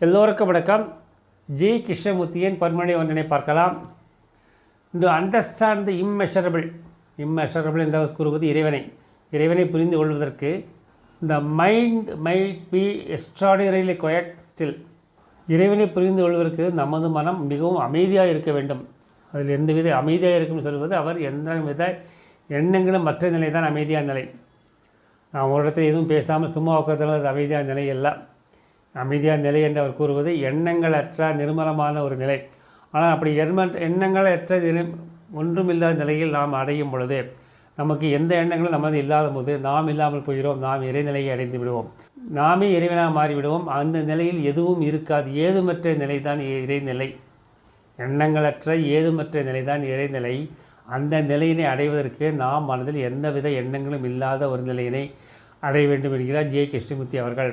எல்லோருக்கும் வணக்கம். ஜி. கிருஷ்ணமூர்த்தியின் பன்மொழி ஒன்றினை பார்க்கலாம். To understand the immeasurable immeasurable என்று கூறுவது இறைவனை இறைவனை புரிந்து கொள்வதற்கு the mind might be extraordinarily quiet still இறைவனை புரிந்து கொள்வதற்கு நமது மனம் மிகவும் அமைதியாக இருக்க வேண்டும். அதில் எந்தவித அமைதியாக இருக்கும் சொல்வது அவர் எந்த வித எண்ணங்களும் மற்ற நிலை தான் அமைதியான நிலை. நாம் ஒரு இடத்துல எதுவும் பேசாமல் சும்மா உட்கார்ந்தாலும் அமைதியான நிலை எல்லாம் அமைதியான நிலை என்று அவர் கூறுவது எண்ணங்களற்ற நிர்மலமான ஒரு நிலை. ஆனால் அப்படி எண்ண எண்ணங்களற்ற நிலை ஒன்றுமில்லாத நிலையில் நாம் அடையும் பொழுது நமக்கு எந்த எண்ணங்களும் நமது இல்லாத போது நாம் இல்லாமல் போகிறோம் நாம் இறைநிலையை அடைந்து விடுவோம். நாமே இறைவனாக மாறிவிடுவோம். அந்த நிலையில் எதுவும் இருக்காது. ஏதுமற்ற நிலை தான் இறைநிலை. எண்ணங்களற்ற ஏதுமற்ற நிலைதான் இறைநிலை. அந்த நிலையினை அடைவதற்கு நாம் மனதில் எந்தவித எண்ணங்களும் இல்லாத ஒரு நிலையினை அடைய வேண்டும் என்கிறார் ஜே. கிருஷ்ணமூர்த்தி அவர்கள்.